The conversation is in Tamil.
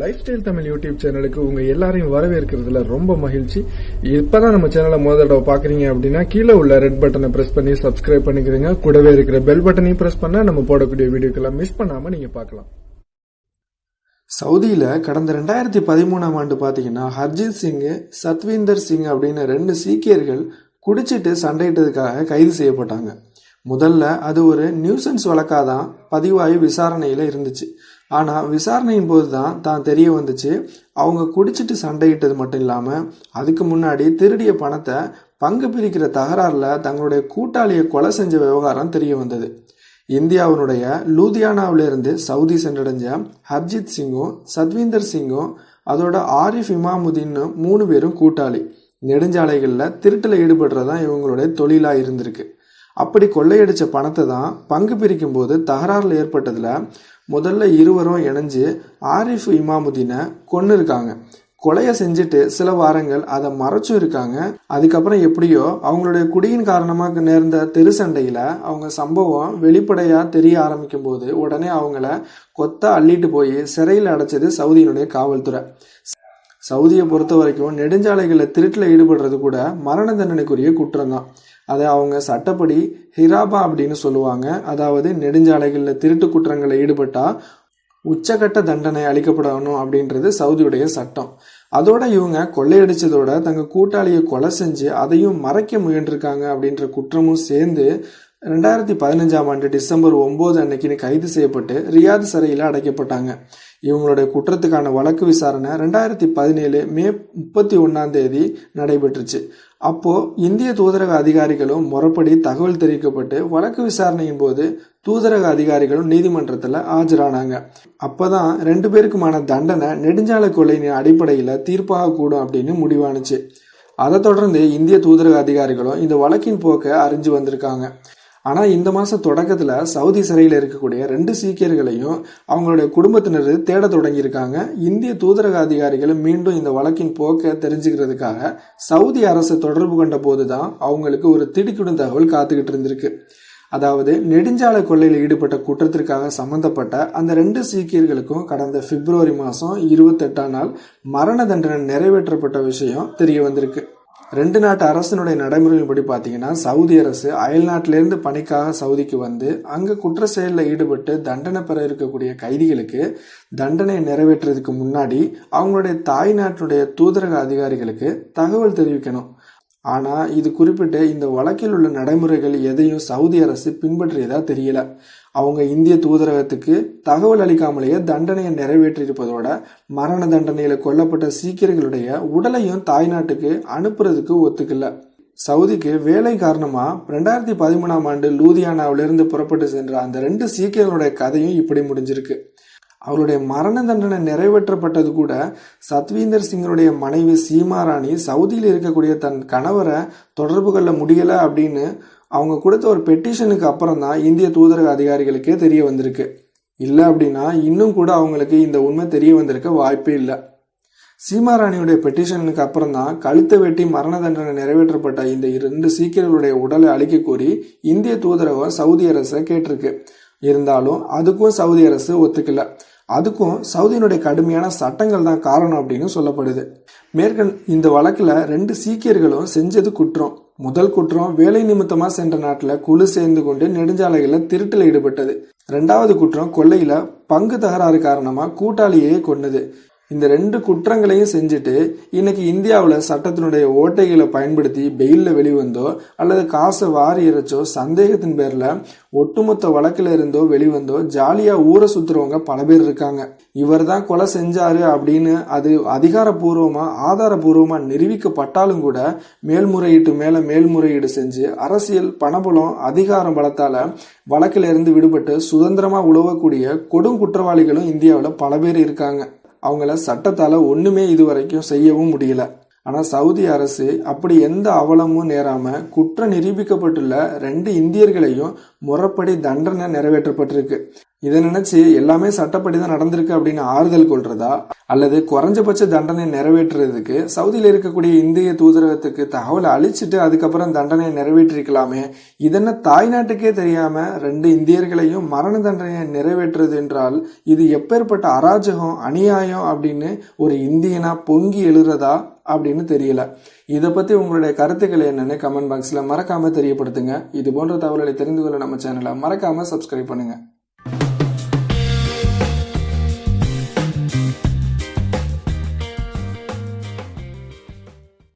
லைஃப் ஸ்டைல் தமிழ் யூடியூப் சேனலுக்கு உங்க எல்லாரையும் வரவேற்கிறதுல ரொம்ப மகிழ்ச்சி. இப்பதான் நம்ம சேனலை முதல் தடவை பாக்குறீங்க அப்படின்னா கீழே உள்ள ரெட் பட்டனை பிரஸ் பண்ணி சப்ஸ்கிரைப் பண்ணிக்கிறீங்க. கூடவே இருக்கிற பெல் பட்டனையும் பிரஸ் பண்ணா நம்ம போடக்கூடிய வீடியோக்கெல்லாம் மிஸ் பண்ணாம நீங்க பார்க்கலாம். சவுதியில் கடந்த ரெண்டாயிரத்தி பதிமூணாம் ஆண்டு பார்த்தீங்கன்னா ஹர்ஜித் சிங்கு சத்வீந்தர் சிங் அப்படின்னு ரெண்டு சீக்கியர்கள் குடிச்சிட்டு சண்டையிட்டதுக்காக கைது செய்யப்பட்டாங்க. முதல்ல அது ஒரு நியூசன்ஸ் வழக்காக தான் பதிவாகி விசாரணையில் இருந்துச்சு. ஆனால் விசாரணையின் போது தான் தான் தெரிய வந்துச்சு. அவங்க குடிச்சிட்டு சண்டையிட்டது மட்டும் இல்லாமல் அதுக்கு முன்னாடி திருடிய பணத்தை பங்கு பிரிக்கிற தகராறில் தங்களுடைய கூட்டாளியை கொலை செஞ்ச விவகாரம் தெரிய வந்தது. இந்தியாவினுடைய லூதியானாவிலிருந்து சவுதி சென்றடைஞ்ச ஹர்ஜித் சிங்கும் சத்வீந்தர் சிங்கும் அதோட ஆரிஃப் இமாமுதீன்னு மூணு பேரும் கூட்டாளி. நெடுஞ்சாலைகளில் திருட்டில் ஈடுபடுறதான் இவங்களுடைய தொழிலாக இருந்திருக்கு. அப்படி கொள்ளையடிச்ச பணத்தை தான் பங்கு பிரிக்கும் போது தகராறுல ஏற்பட்டதுல முதல்ல இருவரும் இணைஞ்சு ஆரிஃப் இமாமுதீனை கொன்னு இருக்காங்க கொலையை செஞ்சுட்டு சில வாரங்கள் அதை மறைச்சும் இருக்காங்க. அதுக்கப்புறம் எப்படியோ அவங்களுடைய குடியின் காரணமாக நேர்ந்த தெரு சண்டையில் அவங்க சம்பவம் வெளிப்படையாக தெரிய ஆரம்பிக்கும் போது உடனே அவங்கள கொத்த அள்ளிட்டு போய் சிறையில் அடைச்சது சவுதியினுடைய காவல்துறை. சவுதியை பொறுத்த வரைக்கும் நெடுஞ்சாலைகளில் திருட்டில் ஈடுபடுறது கூட மரண தண்டனைக்குரிய குற்றம் தான் அதை அவங்க சட்டப்படி ஹிராபா அப்படின்னு சொல்லுவாங்க. அதாவது நெடுஞ்சாலைகளில் திருட்டு குற்றங்களில் ஈடுபட்டால் உச்சகட்ட தண்டனை அளிக்கப்படணும் அப்படின்றது சவுதியுடைய சட்டம். அதோட இவங்க கொள்ளையடிச்சதோட தங்க கூட்டாளியை கொலை செஞ்சு அதையும் மறைக்க முயன்றிருக்காங்க அப்படின்ற குற்றமும் சேர்ந்து ரெண்டாயிரத்தி பதினஞ்சாம் ஆண்டு டிசம்பர் ஒன்பது அன்னைக்குன்னு கைது செய்யப்பட்டு ரியாத் சிறையில் அடைக்கப்பட்டாங்க. இவங்களுடைய குற்றத்துக்கான வழக்கு விசாரணை ரெண்டாயிரத்தி பதினேழு மே முப்பத்தி ஒன்றாம் தேதி நடைபெற்றுச்சு. அப்போ இந்திய தூதரக அதிகாரிகளும் முறைப்படி தகவல் தெரிவிக்கப்பட்டு வழக்கு விசாரணையின் போது தூதரக அதிகாரிகளும் நீதிமன்றத்தில் ஆஜரானாங்க. அப்பதான் ரெண்டு பேருக்குமான தண்டனை நெடுஞ்சாலை கொள்ளையின் அடிப்படையில் தீர்ப்பாக கூடும் அப்படின்னு முடிவானுச்சு. அதை தொடர்ந்து இந்திய தூதரக அதிகாரிகளும் இந்த வழக்கின் போக்கை அறிஞ்சு வந்திருக்காங்க. ஆனால் இந்த மாதம் தொடக்கத்தில் சவுதி சிறையில் இருக்கக்கூடிய ரெண்டு சீக்கியர்களையும் அவங்களுடைய குடும்பத்தினர் தேட தொடங்கியிருக்காங்க. இந்திய தூதரக அதிகாரிகள் மீண்டும் இந்த வழக்கின் போக்கை தெரிஞ்சுக்கிறதுக்காக சவுதி அரசு தொடர்பு கொண்ட போது தான் அவங்களுக்கு ஒரு திடுக்கிடும் தகவல் காத்துக்கிட்டு இருந்திருக்கு. அதாவது நெடுஞ்சாலை கொள்ளையில் ஈடுபட்ட குற்றத்திற்காக சம்பந்தப்பட்ட அந்த ரெண்டு சீக்கியர்களுக்கும் கடந்த பிப்ரவரி மாதம் இருபத்தெட்டாம் நாள் மரண தண்டனை நிறைவேற்றப்பட்ட விஷயம் தெரிய வந்திருக்கு. ரெண்டு நாட்டு அரசினுடைய நடைமுறையின்படி பார்த்தீங்கன்னா சவுதி அரசு அயல் நாட்டிலேருந்து பணிக்காக சவுதிக்கு வந்து அங்கே குற்ற செயலில் ஈடுபட்டு தண்டனை பெற இருக்கக்கூடிய கைதிகளுக்கு தண்டனை நிறைவேற்றுறதுக்கு முன்னாடி அவங்களுடைய தாய் நாட்டினுடைய தூதரக அதிகாரிகளுக்கு தகவல் தெரிவிக்கணும். ஆனால் இது குறிப்பிட்டு இந்த வழக்கில் உள்ள நடைமுறைகள் எதையும் சவுதி அரசு பின்பற்றியதா தெரியல. அவங்க இந்திய தூதரகத்துக்கு தகவல் அளிக்காமலேயே தண்டனையை நிறைவேற்றியிருப்பதோட மரண தண்டனையில் கொல்லப்பட்ட சீக்கியர்களுடைய உடலையும் தாய்நாட்டுக்கு அனுப்புறதுக்கு ஒத்துக்கல. சவுதிக்கு வேலை காரணமா ரெண்டாயிரத்தி பதிமூணாம் ஆண்டு லூதியானாவிலிருந்து புறப்பட்டு சென்ற அந்த ரெண்டு சீக்கியர்களுடைய கதையும் இப்படி முடிஞ்சிருக்கு. அவருடைய மரண தண்டனை நிறைவேற்றப்பட்டது கூட சத்வீந்தர் சிங்கனுடைய மனைவி சீமாராணி சவுதியில் இருக்கக்கூடிய தன் கணவரை தொடர்பு கொள்ள முடியலை அப்படின்னு அவங்க கொடுத்த ஒரு பெட்டிஷனுக்கு அப்புறம் தான் இந்திய தூதரக அதிகாரிகளுக்கே தெரிய வந்திருக்கு. இல்லை அப்படின்னா இன்னும் கூட அவங்களுக்கு இந்த உண்மை தெரிய வந்திருக்க வாய்ப்பே இல்லை. சீமாராணியுடைய பெட்டிஷனுக்கு அப்புறம் தான் கழுத்தை வெட்டி மரண தண்டனை நிறைவேற்றப்பட்ட இந்த இரண்டு சீக்கியர்களுடைய உடலை அழிக்க கோரி இந்திய தூதரகம் சவுதி அரசை கேட்டிருக்கு. இருந்தாலும் அதுக்கும் சவுதி அரசு ஒத்துக்கல. அதுக்கும் சவுதியினுடைய கடுமையான சட்டங்கள் தான் காரணம் அப்படின்னு சொல்லப்படுது. மேற்கண் இந்த வழக்கில் ரெண்டு சீக்கியர்களும் செஞ்சது குற்றம். முதல் குற்றம் வேலை நிமித்தமா சென்ற நாட்டில் குழு சேர்ந்து கொண்டு நெடுஞ்சாலைகளில் திருட்டில் ஈடுபட்டது. ரெண்டாவது குற்றம் கொள்ளையில பங்கு தகராறு காரணமா கூட்டாளியே கொன்னது. இந்த ரெண்டு குற்றங்களையும் செஞ்சுட்டு இன்னைக்கு இந்தியாவில் சட்டத்தினுடைய ஓட்டைகளை பயன்படுத்தி பெயிலில் வெளிவந்தோ அல்லது காசை வாரி இறைச்சோ சந்தேகத்தின் பேரில் ஒட்டுமொத்த வழக்கில் இருந்தோ வெளிவந்தோ ஜாலியாக ஊரை சுற்றுறவங்க பல பேர் இருக்காங்க. இவர் தான் கொலை செஞ்சாரு அப்படின்னு அது அதிகாரப்பூர்வமாக ஆதாரபூர்வமாக நிரூபிக்கப்பட்டாலும் கூட மேல்முறையீட்டு மேலே மேல்முறையீடு செஞ்சு அரசியல் பணபலம் அதிகாரம் பலத்தால் வழக்கில் இருந்து விடுபட்டு சுதந்திரமாக உழவக்கூடிய கொடும் குற்றவாளிகளும் இந்தியாவில் பல பேர் இருக்காங்க. அவங்கள சட்டத்தால் ஒன்றுமே இது வரைக்கும் செய்யவும் முடியல. ஆனால் சவுதி அரசு அப்படி எந்த அவலமும் நேராமல் குற்றம் நிரூபிக்கப்பட்டுள்ள ரெண்டு இந்தியர்களையும் முறைப்படி தண்டனை நிறைவேற்றப்பட்டிருக்கு. இதை நினைச்சு எல்லாமே சட்டப்படி தான் நடந்திருக்கு அப்படின்னு ஆறுதல் கொள்றதா? அல்லது குறைஞ்சபட்ச தண்டனை நிறைவேற்றுறதுக்கு சவுதியில் இருக்கக்கூடிய இந்திய தூதரகத்துக்கு தகவலை அழிச்சிட்டு அதுக்கப்புறம் தண்டனையை நிறைவேற்றிருக்கலாமே. இதென்ன தாய்நாட்டுக்கே தெரியாம ரெண்டு இந்தியர்களையும் மரண தண்டனையை நிறைவேற்றுறது என்றால் இது எப்பேற்பட்ட அராஜகம் அநியாயம் அப்படின்னு ஒரு இந்தியனா பொங்கி எழுறதா அப்படின்னு தெரியல. இதை பத்தி உங்களுடைய கருத்துக்கள் என்னன்னு கமெண்ட் பாக்ஸ்ல மறக்காம தெரியப்படுத்துங்க. இது போன்ற தகவல்களை தெரிந்து கொள்ள நம்ம சேனலை மறக்காம சப்ஸ்கிரைப் பண்ணுங்க.